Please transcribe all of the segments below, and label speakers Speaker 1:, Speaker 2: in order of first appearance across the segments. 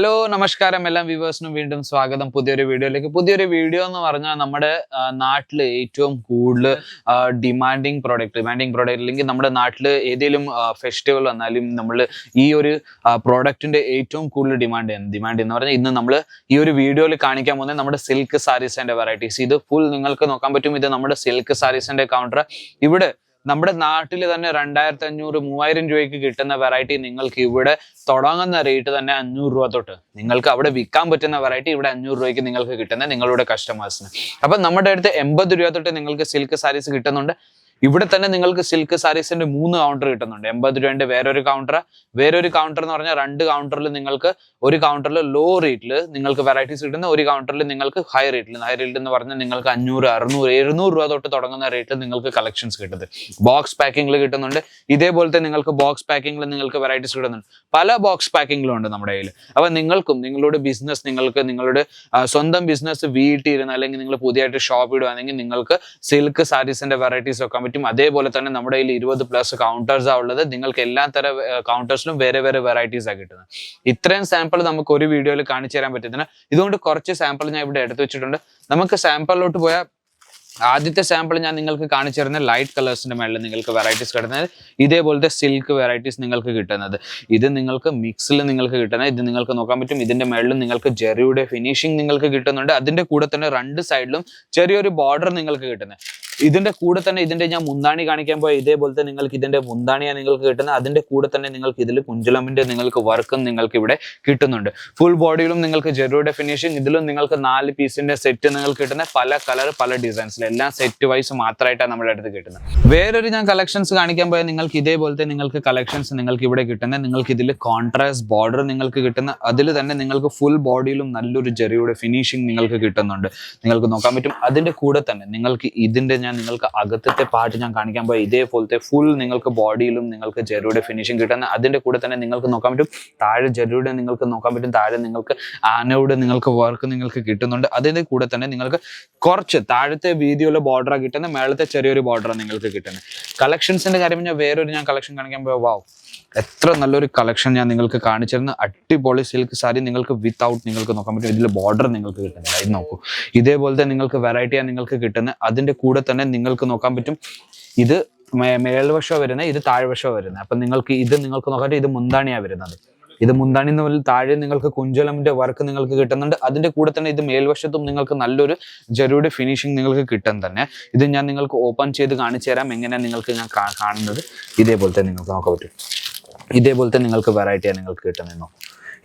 Speaker 1: Hello നമസ്കാരം. എല്ലാം വ്യൂവേഴ്സിനും വീണ്ടും സ്വാഗതം. പുതിയൊരു വീഡിയോയിലേക്ക്. പുതിയൊരു വീഡിയോ എന്ന് പറഞ്ഞാൽ നമ്മുടെ നാട്ടിൽ ഏറ്റവും കൂടുതൽ ഡിമാൻഡിങ് പ്രോഡക്റ്റ് ഡിമാൻഡിങ് പ്രോഡക്റ്റ് അല്ലെങ്കിൽ നമ്മുടെ നാട്ടിൽ ഏതെങ്കിലും ഫെസ്റ്റിവൽ വന്നാലും നമ്മൾ ഈ ഒരു പ്രോഡക്റ്റിന്റെ ഏറ്റവും കൂടുതൽ ഡിമാൻഡ് ഡിമാൻഡ് എന്ന് പറഞ്ഞാൽ ഇന്ന് നമ്മൾ ഈ ഒരു വീഡിയോയിൽ കാണിക്കാൻ പോകുന്നത് നമ്മുടെ സിൽക്ക് സാരീസിന്റെ വെറൈറ്റീസ് ഇത് ഫുൾ നിങ്ങൾക്ക് നോക്കാൻ പറ്റും. ഇത് നമ്മുടെ സിൽക്ക് സാരീസിന്റെ കൗണ്ടർ ഇവിടെ നമ്മുടെ നാട്ടിൽ തന്നെ രണ്ടായിരത്തി അഞ്ഞൂറ് മൂവായിരം രൂപയ്ക്ക് കിട്ടുന്ന വെറൈറ്റി നിങ്ങൾക്ക് ഇവിടെ തുടങ്ങുന്ന റേറ്റ് തന്നെ അഞ്ഞൂറ് രൂപ തൊട്ട്. നിങ്ങൾക്ക് അവിടെ വിൽക്കാൻ പറ്റുന്ന വെറൈറ്റി ഇവിടെ അഞ്ഞൂറ് രൂപയ്ക്ക് നിങ്ങൾക്ക് കിട്ടുന്ന നിങ്ങളുടെ കസ്റ്റമേഴ്സിന് അപ്പൊ നമ്മുടെ അടുത്ത് എൺപത് രൂപ തൊട്ട് നിങ്ങൾക്ക് സിൽക്ക് സാരീസ് കിട്ടുന്നുണ്ട്. ഇവിടെ തന്നെ നിങ്ങൾക്ക് സിൽക്ക് സാരീസിന്റെ മൂന്ന് കൗണ്ടർ കിട്ടുന്നുണ്ട്. എൺപത് രൂപയുടെ വേറൊരു കൗണ്ടർ വേറൊരു കൗണ്ടർ എന്ന് പറഞ്ഞാൽ രണ്ട് കൗണ്ടറിൽ നിങ്ങൾക്ക് ഒരു കൗണ്ടറിൽ ലോ റേറ്റിൽ നിങ്ങൾക്ക് വെറൈറ്റീസ് കിട്ടുന്ന ഒരു കൗണ്ടറിൽ നിങ്ങൾക്ക് ഹൈ റേറ്റിൽ ഹൈ റേറ്റിൽ എന്ന് പറഞ്ഞാൽ നിങ്ങൾക്ക് അഞ്ഞൂറ് അറുന്നൂറ് എഴുന്നൂറ് രൂപ തൊട്ട് തുടങ്ങുന്ന റേറ്റിൽ നിങ്ങൾക്ക് കളക്ഷൻസ് കിട്ടുന്നത്. ബോക്സ് പാക്കിംഗിൽ കിട്ടുന്നുണ്ട്. ഇതേപോലത്തെ നിങ്ങൾക്ക് ബോക്സ് പാക്കിംഗിൽ നിങ്ങൾക്ക് വെറൈറ്റീസ് കിട്ടുന്നുണ്ട്. പല ബോക്സ് പാക്കിംഗിലും ഉണ്ട് നമ്മുടെ കയ്യിൽ അപ്പൊ നിങ്ങൾക്കും നിങ്ങളുടെ ബിസിനസ് നിങ്ങൾക്ക് നിങ്ങളുടെ സ്വന്തം ബിസിനസ് വീട്ടിൽ ഇരുന്ന് അല്ലെങ്കിൽ നിങ്ങൾ പുതിയതായിട്ട് ഷോപ്പ് ഇടുകയാണെങ്കിൽ നിങ്ങൾക്ക് സിൽക്ക് സാരീസിന്റെ വെറൈറ്റീസ് വെക്കാൻ പറ്റും. അതേപോലെ തന്നെ നമ്മുടെ കയ്യിൽ ഇരുപത് പ്ലസ് കൗണ്ടേഴ്സ് ആ ഉള്ളത്. നിങ്ങൾക്ക് എല്ലാ തരം കൗണ്ടേഴ്സിലും വേറെ വേറെ വെറൈറ്റീസ് ആ കിട്ടുന്നത്. ഇത്രയും സാമ്പിൾ നമുക്ക് ഒരു വീഡിയോയിൽ കാണിച്ചു തരാൻ പറ്റുന്നില്ല ഇതുകൊണ്ട് കുറച്ച് സാമ്പിൾ ഞാൻ ഇവിടെ എടുത്തു വെച്ചിട്ടുണ്ട്. നമുക്ക് സാമ്പിളിലോട്ട് പോയാൽ ആദ്യത്തെ സാമ്പിൾ ഞാൻ നിങ്ങൾക്ക് കാണിച്ചു തരുന്ന ലൈറ്റ് കളേഴ്സിന്റെ മേളിൽ നിങ്ങൾക്ക് വെറൈറ്റീസ് കിട്ടുന്നത്. ഇതേപോലത്തെ സിൽക്ക് വെറൈറ്റീസ് നിങ്ങൾക്ക് കിട്ടുന്നത്. ഇത് നിങ്ങൾക്ക് മിക്സിൽ നിങ്ങൾക്ക് കിട്ടുന്നത്. ഇത് നിങ്ങൾക്ക് നോക്കാൻ പറ്റും. ഇതിന്റെ മേളിൽ നിങ്ങൾക്ക് ജെറിയുടെ ഫിനിഷിംഗ് നിങ്ങൾക്ക് കിട്ടുന്നുണ്ട്. അതിന്റെ കൂടെ തന്നെ രണ്ട് സൈഡിലും ചെറിയൊരു ബോർഡർ നിങ്ങൾക്ക് കിട്ടുന്നത്. ഇതിന്റെ കൂടെ തന്നെ ഇതിന്റെ ഞാൻ മുന്താണി കാണിക്കാൻ പോയ ഇതേപോലത്തെ നിങ്ങൾക്ക് ഇതിന്റെ മുന്താണിയാണ് നിങ്ങൾക്ക് കിട്ടുന്നത്. അതിന്റെ കൂടെ തന്നെ നിങ്ങൾക്ക് ഇതിൽ കുഞ്ചലമിന്റെ നിങ്ങൾക്ക് വർക്കും നിങ്ങൾക്ക് ഇവിടെ കിട്ടുന്നുണ്ട്. ഫുൾ ബോഡിയിലും നിങ്ങൾക്ക് ജെറിയുടെ ഫിനിഷിംഗ് ഇതിലും നിങ്ങൾക്ക് നാല് പീസിന്റെ സെറ്റ് നിങ്ങൾക്ക് കിട്ടുന്ന പല കളർ പല ഡിസൈൻസിൽ എല്ലാം സെറ്റ് വൈസ് മാത്രമായിട്ടാണ് നമ്മുടെ അടുത്ത് കിട്ടുന്നത്. വേറൊരു ഞാൻ കളക്ഷൻസ് കാണിക്കാൻ പോയാൽ നിങ്ങൾക്ക് ഇതേപോലത്തെ നിങ്ങൾക്ക് കളക്ഷൻസ് നിങ്ങൾക്ക് ഇവിടെ കിട്ടുന്ന നിങ്ങൾക്ക് ഇതിൽ കോൺട്രാസ്റ്റ് ബോർഡർ നിങ്ങൾക്ക് കിട്ടുന്ന അതിൽ തന്നെ നിങ്ങൾക്ക് ഫുൾ ബോഡിയിലും നല്ലൊരു ജെറിയുടെ ഫിനിഷിംഗ് നിങ്ങൾക്ക് കിട്ടുന്നുണ്ട്. നിങ്ങൾക്ക് നോക്കാൻ പറ്റും. അതിന്റെ കൂടെ തന്നെ നിങ്ങൾക്ക് ഇതിന്റെ നിങ്ങൾക്ക് അകത്തത്തെ പാർട്ട് ഞാൻ കാണിക്കാൻ പോയി ഇതേപോലത്തെ ഫുൾ നിങ്ങൾക്ക് ബോഡിയിലും നിങ്ങൾക്ക് ജെറിയുടെ ഫിനിഷിംഗ് കിട്ടുന്ന അതിന്റെ കൂടെ തന്നെ നിങ്ങൾക്ക് നോക്കാൻ പറ്റും. താഴെ ജെറിയുടെ നിങ്ങൾക്ക് നോക്കാൻ പറ്റും. താഴെ നിങ്ങൾക്ക് ആനയുടെ നിങ്ങൾക്ക് വർക്ക് നിങ്ങൾക്ക് കിട്ടുന്നുണ്ട്. അതിന്റെ കൂടെ തന്നെ നിങ്ങൾക്ക് കുറച്ച് താഴത്തെ വീതിയുള്ള ബോർഡറാണ് കിട്ടുന്നത് മേളത്തെ ചെറിയൊരു ബോർഡറാണ് നിങ്ങൾക്ക് കിട്ടുന്നത് കളക്ഷൻസിന്റെ കാര്യം ഞാൻ വേറൊരു ഞാൻ കളക്ഷൻ കാണിക്കാൻ പോയി വാവ് എത്ര നല്ലൊരു കളക്ഷൻ ഞാൻ നിങ്ങൾക്ക് കാണിച്ചിരുന്നു. അടിപൊളി സിൽക്ക് സാരി നിങ്ങൾക്ക് വിത്തൗട്ട് നിങ്ങൾക്ക് നോക്കാൻ പറ്റും ഇതിൽ ബോർഡർ നിങ്ങൾക്ക് കിട്ടുന്നില്ല. ഇത് നോക്കൂ. ഇതേപോലത്തെ നിങ്ങൾക്ക് വെറൈറ്റിയാണ് നിങ്ങൾക്ക് കിട്ടുന്നത്. അതിന്റെ കൂടെ തന്നെ നിങ്ങൾക്ക് നോക്കാൻ പറ്റും. ഇത് മേൽവശം വരുന്നത് ഇത് താഴ്വശോ വരുന്നത്. അപ്പൊ നിങ്ങൾക്ക് ഇത് നിങ്ങൾക്ക് നോക്കാൻ ഇത് മുന്താണിയാണ് വരുന്നത്. ഇത് മുന്താണി എന്ന് താഴെ നിങ്ങൾക്ക് കുഞ്ചലമിന്റെ വർക്ക് നിങ്ങൾക്ക് കിട്ടുന്നുണ്ട്. അതിന്റെ കൂടെ തന്നെ ഇത് മേൽവശത്തും നിങ്ങൾക്ക് നല്ലൊരു ജരൂടെ ഫിനിഷിംഗ് നിങ്ങൾക്ക് കിട്ടും തന്നെ. ഇത് ഞാൻ നിങ്ങൾക്ക് ഓപ്പൺ ചെയ്ത് കാണിച്ചു തരാം എങ്ങനെയാണ് നിങ്ങൾക്ക് ഞാൻ കാണുന്നത്. ഇതേപോലത്തെ നിങ്ങൾക്ക് നോക്കാൻ പറ്റും. ഇതേപോലത്തെ നിങ്ങൾക്ക് വെറൈറ്റിയാണ് നിങ്ങൾക്ക് കിട്ടുന്നത്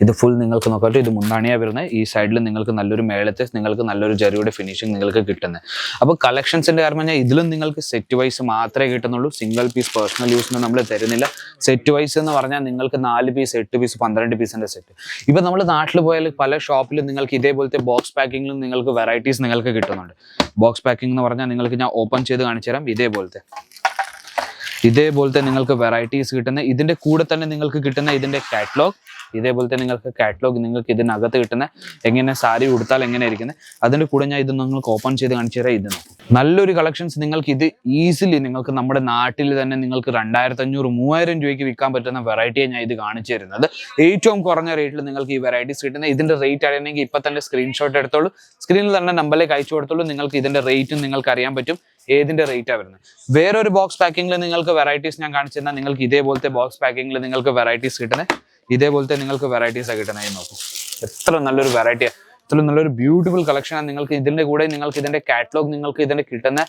Speaker 1: ഇത് ഫുൾ നിങ്ങൾക്ക് പറ്റും ഇത് മുന്നാണിയാണ് വരുന്നത്. ഈ സൈഡിൽ നിങ്ങൾക്ക് നല്ലൊരു മേളത്തെ നിങ്ങൾക്ക് നല്ലൊരു ജെറിയുടെ ഫിനിഷിംഗ് നിങ്ങൾക്ക് കിട്ടുന്നത്. അപ്പോൾ കളക്ഷൻസിന്റെ കാരണം പറഞ്ഞാൽ ഇതിലും നിങ്ങൾക്ക് സെറ്റ് വൈസ് മാത്രമേ കിട്ടുന്നുള്ളൂ. സിംഗിൾ പീസ് പേഴ്സണൽ യൂസിന് നമ്മൾ തരുന്നില്ല. സെറ്റ് വൈസ് എന്ന് പറഞ്ഞാൽ നിങ്ങൾക്ക് നാല് പീസ് എട്ട് പീസ് പന്ത്രണ്ട് പീസിന്റെ സെറ്റ് ഇപ്പൊ നമ്മൾ നാട്ടിൽ പോയാൽ പല ഷോപ്പിലും നിങ്ങൾക്ക് ഇതേപോലത്തെ ബോക്സ് പാക്കിങ്ങിലും നിങ്ങൾക്ക് വെറൈറ്റീസ് നിങ്ങൾക്ക് കിട്ടുന്നുണ്ട്. ബോക്സ് പാക്കിംഗ് എന്ന് പറഞ്ഞാൽ നിങ്ങൾക്ക് ഞാൻ ഓപ്പൺ ചെയ്ത് കാണിച്ചു തരാം ഇതേപോലത്തെ. ഇതേപോലത്തെ നിങ്ങൾക്ക് വെറൈറ്റീസ് കിട്ടുന്ന ഇതിന്റെ കൂടെ തന്നെ നിങ്ങൾക്ക് കിട്ടുന്ന ഇതിന്റെ കാറ്റലോഗ് ഇതേപോലത്തെ നിങ്ങൾക്ക് കാറ്റലോഗ് നിങ്ങൾക്ക് ഇതിനകത്ത് കിട്ടുന്ന എങ്ങനെ സാരി ഉടുത്താൽ എങ്ങനെ ഇരിക്കുന്നത് അതിന്റെ കൂടെ ഞാൻ ഇത് നിങ്ങൾക്ക് ഓപ്പൺ ചെയ്ത് കാണിച്ചു തരാം ഇത്. നല്ലൊരു കളക്ഷൻസ് നിങ്ങൾക്ക് ഇത് ഈസിലി നിങ്ങൾക്ക് നമ്മുടെ നാട്ടിൽ തന്നെ നിങ്ങൾക്ക് രണ്ടായിരത്തി അഞ്ഞൂറ് മൂവായിരം രൂപയ്ക്ക് വിൽക്കാൻ പറ്റുന്ന വെറൈറ്റിയെ ഞാൻ ഇത് കാണിച്ചു തരുന്നത്. ഏറ്റവും കുറഞ്ഞ റേറ്റിൽ നിങ്ങൾക്ക് ഈ വെറൈറ്റീസ് കിട്ടുന്ന ഇതിന്റെ റേറ്റ് അറിയണമെങ്കിൽ ഇപ്പൊ തന്നെ സ്ക്രീൻഷോട്ട് എടുത്തോളൂ. സ്ക്രീനിൽ തന്നെ നമ്പറിലേക്ക് അയച്ചു കൊടുത്തോളൂ നിങ്ങൾക്ക് ഇതിന്റെ റേറ്റും നിങ്ങൾക്ക് അറിയാൻ പറ്റും. ഏതിന്റെ റേറ്റാണ് വരുന്നത്? വേറൊരു ബോക്സ് പാക്കിംഗിൽ നിങ്ങൾക്ക് വെറൈറ്റീസ് ഞാൻ കാണിച്ചു തന്നാൽ നിങ്ങൾക്ക് ഇതേപോലത്തെ ബോക്സ് പാക്കിംഗിൽ നിങ്ങൾക്ക് വെറൈറ്റീസ് കിട്ടുന്നത് ഇതേപോലത്തെ നിങ്ങൾക്ക് വെറൈറ്റീസ് കിട്ടുന്നത് നോക്കും. എത്ര നല്ലൊരു വെറൈറ്റി എത്ര നല്ലൊരു ബ്യൂട്ടിഫുൾ കളക്ഷനാണ് നിങ്ങൾക്ക് ഇതിന്റെ കൂടെ നിങ്ങൾക്ക് ഇതിന്റെ കാറ്റലോഗ് നിങ്ങൾക്ക് ഇതിന്റെ കിട്ടുന്ന.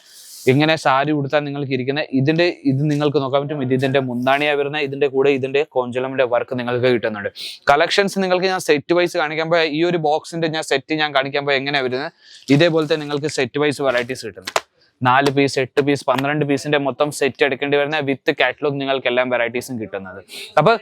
Speaker 1: ഇങ്ങനെ സാരി ഉടുത്താൽ നിങ്ങൾക്ക് ഇരിക്കുന്ന. ഇതിന്റെ ഇത് നിങ്ങൾക്ക് നോക്കാൻ പറ്റും. ഇത് ഇതിന്റെ മുന്താണിയാ വരുന്ന. ഇതിന്റെ കൂടെ ഇതിന്റെ കോഞ്ചലമിന്റെ വർക്ക് നിങ്ങൾക്ക് കിട്ടുന്നുണ്ട്. കളക്ഷൻസ് നിങ്ങൾക്ക് ഞാൻ സെറ്റ് വൈസ് കാണിക്കുമ്പോൾ ഈ ഒരു ബോക്സിന്റെ ഞാൻ സെറ്റ് ഞാൻ കാണിക്കുമ്പോൾ എങ്ങനെയാണ് വരുന്നത് ഇതേപോലത്തെ നിങ്ങൾക്ക് സെറ്റ് വൈസ് വെറൈറ്റീസ് കിട്ടുന്നത് നാല് പീസ് എട്ട് പീസ് പന്ത്രണ്ട് പീസിന്റെ മൊത്തം സെറ്റ് എടുക്കേണ്ടി വരുന്ന വിത്ത് കാറ്റലോഗ് നിങ്ങൾക്ക് എല്ലാം വെറൈറ്റീസും കിട്ടുന്നത്. അപ്പൊ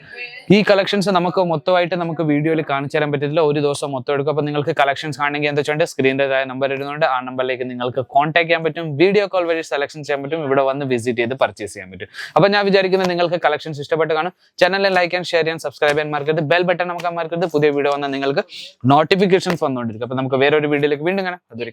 Speaker 1: ഈ കളക്ഷൻസ് നമുക്ക് മൊത്തമായിട്ട് നമുക്ക് വീഡിയോയിൽ കാണിച്ചു തരാൻ പറ്റത്തില്ല. ഒരു ദിവസം മൊത്തം എടുക്കും. അപ്പൊ നിങ്ങൾക്ക് കളക്ഷൻസ് കാണണമെങ്കിൽ എന്താ വെച്ചാൽ സ്ക്രീനിന്റെ നമ്പർ ഇടുന്നുണ്ട്. ആ നമ്പറിലേക്ക് നിങ്ങൾക്ക് കോൺടാക്ട് ചെയ്യാൻ പറ്റും. വീഡിയോ കോൾ വഴി സെലക്ഷൻ ചെയ്യാൻ പറ്റും. ഇവിടെ വന്ന് വിസിറ്റ് ചെയ്ത് പർച്ചേസ് ചെയ്യാൻ പറ്റും. അപ്പൊ ഞാൻ വിചാരിക്കുന്നത് നിങ്ങൾക്ക് കളക്ഷൻസ് ഇഷ്ടപ്പെട്ട് കാണും. ചാനലിൽ ലൈക്ക് ആൻഡ് ഷെയർ ചെയ്യാൻ സബ്സ്ക്രൈബ് ചെയ്യാൻ മറക്കരുത്. ബെൽ ബട്ടൺ നമുക്ക് മറക്കരുത്. പുതിയ വീഡിയോ വന്നാൽ നിങ്ങൾക്ക് നോട്ടിഫിക്കേഷൻസ് വന്നുകൊണ്ടിരിക്കും. അപ്പൊ നമുക്ക് വേറെ ഒരു വീഡിയോയിലേക്ക് വീണ്ടും കാണാം. അതുവരെ